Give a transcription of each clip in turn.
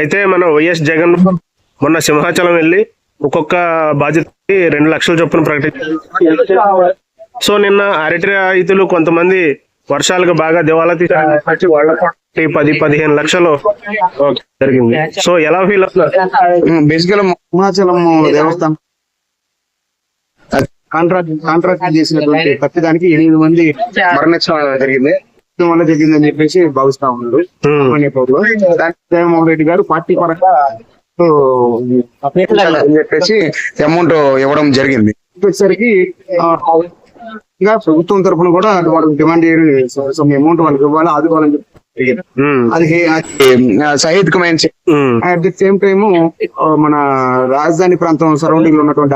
అయితే మన వైఎస్ జగన్ మొన్న సింహాచలం వెళ్ళి ఒక్కొక్క బాధ్యతకి రెండు లక్షల చొప్పున ప్రకటించారు. సో నిన్న అరటి రైతులు కొంతమంది వర్షాలకు బాగా దివాలా తీసి వాళ్ళకి పది పదిహేను లక్షలు జరిగింది. సో ఎలా ఫీల్ అవుతున్నారు బేసికల్ సింహాచలం దేవస్థానం కాంట్రాక్ట్ కాంట్రాక్ట్ చేసినటువంటి ప్రతిదానికి ఎనిమిది మంది మరణించడం జరిగింది. వల్ల జరిగిందని చెప్పేసి భావిస్తా ఉన్నారు జగన్మోహన్ రెడ్డి గారు పార్టీ పరంగా అని చెప్పేసి అమౌంట్ ఇవ్వడం జరిగింది. వచ్చేసరికి ప్రభుత్వం తరఫున కూడా వాళ్ళకి డిమాండ్ చేయడం అమౌంట్ వాళ్ళకి ఇవ్వాలి ఆదుకోవాలని చెప్పి అది సహేతుకమైన అట్ ది సేమ్ టైమ్ మన రాజధాని ప్రాంతం సరౌండింగ్లో ఉన్నటువంటి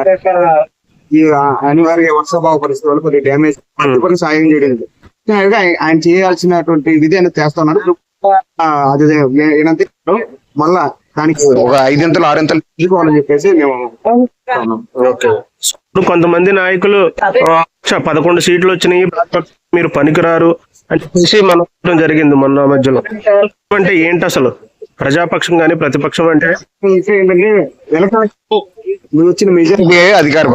అనివార్య వర్షాభావ పరిస్థితుల్లో కొద్ది డ్యామేజ్ పట్టుకొని సాయం చేయడం ఆయన చేయాల్సినటువంటి విధి అనేది చేస్తున్నాడు. ఆ, అది ఏంటంటే మళ్ళా దానికి ఒక ఐదింతలు ఆరింతలు తీసుకోవాలని చెప్పేసి మేము కొంతమంది నాయకులు పదకొండు సీట్లు వచ్చినాయి మీరు పనికిరారు అని చెప్పేసి మనం జరిగింది మొన్న మధ్యలో. అంటే ఏంటి అసలు? ప్రజాపక్షం కానీ ప్రతిపక్షం అంటే? మీరు వచ్చిన మెజారిటీ అధికార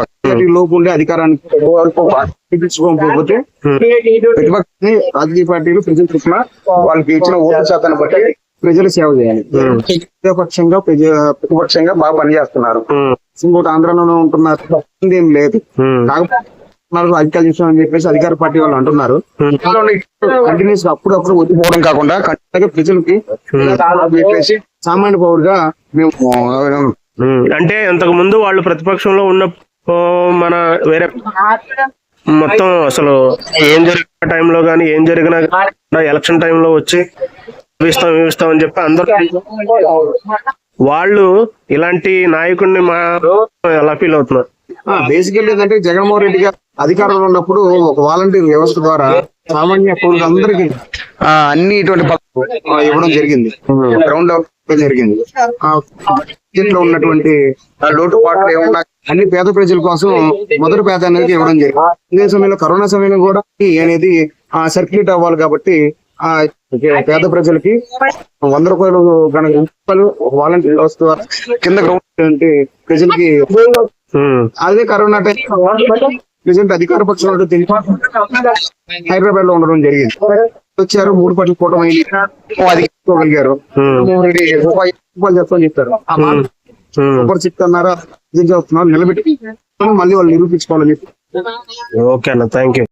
లోపు ఉండే అధికారానికి వరకు చూపించుకోకపోతే ప్రతిపక్ష రాజకీయ పార్టీలు ప్రజల తరఫున వాళ్ళకి ఇచ్చిన ఓటు శాతాన్ని బట్టి ప్రజలు సేవ చేయాలి. ప్రతిపక్షంగా ప్రజ ప్రతిపక్షంగా బాగా పనిచేస్తున్నారు. ఇంకోటి ఆంధ్రాలోనే ఉంటున్నారు. ఏం లేదు. అధికారులు చూసాం అని చెప్పేసి అధికార పార్టీ వాళ్ళు అంటున్నారు. కంటిన్యూస్గా అప్పుడప్పుడు వచ్చిపోవడం కాకుండా ప్రజలకి సామాన్య పౌరుగా మేము. అంటే అంతకు ముందు వాళ్ళు ప్రతిపక్షంలో ఉన్న మన వేరే మొత్తం అసలు ఏం జరిగిన టైంలో కానీ ఏం జరిగినా గానీ ఎలక్షన్ టైంలో వచ్చి ఇస్తాం ఇస్తాం అని చెప్పి అందరూ వాళ్ళు ఇలాంటి నాయకుడిని మా ఎలా ఫీల్ అవుతున్నారు? బేసికల్ ఏంటంటే జగన్మోహన్ రెడ్డి గారు అధికారంలో ఉన్నప్పుడు ఒక వాలంటీర్ వ్యవస్థ ద్వారా సామాన్య పౌరులందరికీ ఆ, అన్ని ఇటువంటి ఇవ్వడం జరిగింది. గ్రౌండ్ లెవెల్ జరిగింది. దీంట్లో ఉన్నటువంటి ఆ, లోటుపాట్లు ఏమన్నా అన్ని పేద ప్రజల కోసం మొదటి పేద అనేది ఇవ్వడం జరిగింది. ఇదే సమయంలో కరోనా సమయంలో కూడా అనేది సర్క్యులేట్ అవ్వాలి కాబట్టి ఆ పేద ప్రజలకి వంద రూపాయలు కనుక రూపాయలు వాలంటీర్ ద్వారా కింద గ్రౌండ్ ప్రజలకి అదే కరోనా టైం ప్రెసెంట్ అధికార పక్షంలో హైదరాబాద్లో ఉండడం జరిగింది. వచ్చారు మూడు పట్ల కూటమి రెడ్డి రూపాయి రూపాయలు చెప్తామని చెప్తారు. సూపర్ చెప్తున్నారా. నిలబెట్టి మళ్ళీ వాళ్ళు నిరూపించుకోవాలని చెప్పి. ఓకే అన్న థ్యాంక్ యూ